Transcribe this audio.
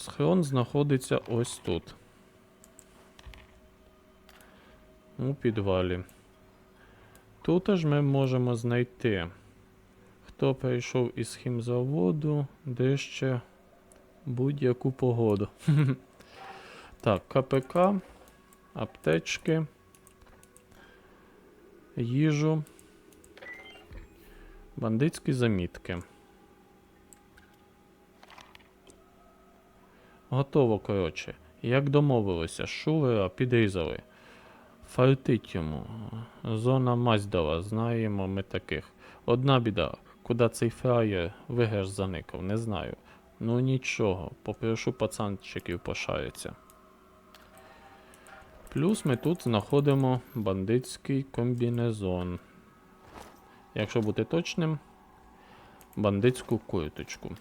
Схрон знаходиться ось тут. У підвалі. Тут ж ми можемо знайти, хто прийшов із хімзаводу, де ще будь-яку погоду. так, КПК, аптечки, їжу, бандитські замітки. Готово, коротше. Як домовилися, шулера підрізали. Фартить йому. Зона Маздала, знаємо ми таких. Одна біда, куди цей фраєр виграш заникав, не знаю. Ну нічого, попрошу пацанчиків пошариться. Плюс ми тут знаходимо бандитський комбінезон. Якщо бути точним, бандитську курточку.